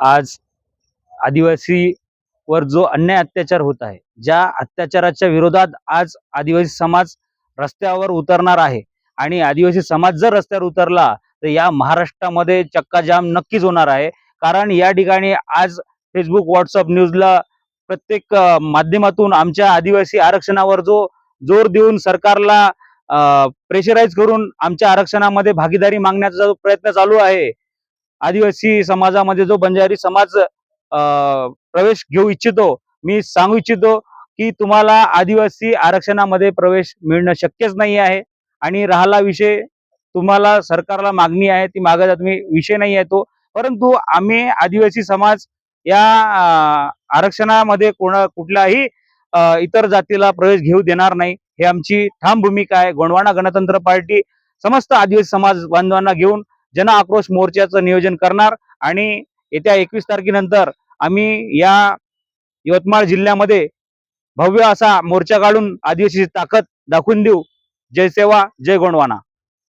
आज आदिवासी वर जो अन्याय अत्याचार होत आहे ज्या अत्याचाराच्या विरोधात आज आदिवासी समाज रस्त्यावर उतरणार आहे आणि आदिवासी समाज जर रस्त्यावर उतरला तर या महाराष्ट्रामध्ये चक्काजाम नक्कीच होणार आहे. कारण या ठिकाणी आज फेसबुक व्हॉट्सअप न्यूजला प्रत्येक माध्यमातून आमच्या आदिवासी आरक्षणावर जो जोर देऊन सरकारला प्रेशराईज करून आमच्या आरक्षणामध्ये भागीदारी मागण्याचा जो प्रयत्न चालू आहे आदिवासी समाजामध्ये जो बंजारी समाज प्रवेश घेऊ इच्छितो मी सांगू इच्छितो की तुम्हाला आदिवासी आरक्षणामध्ये प्रवेश मिळणं शक्यच नाही आहे. आणि राहिला विषय तुम्हाला सरकारला मागणी आहे ती मागायचा तुम्ही विषय नाही आहे तो. परंतु आम्ही आदिवासी समाज या आरक्षणामध्ये कोणा कुठल्याही इतर जातीला प्रवेश घेऊ देणार नाही. हे आमची ठाम भूमिका आहे. गोंडवाना गणतंत्र पार्टी समस्त आदिवासी समाज बांधवांना घेऊन जन आक्रोश मोर्चाचं नियोजन करणार आणि येत्या एकवीस तारखेनंतर आम्ही या यवतमाळ जिल्ह्यामध्ये भव्य असा मोर्चा काढून आदिवासी ताकद दाखवून देऊ. जय सेवा जय गोंडवाना.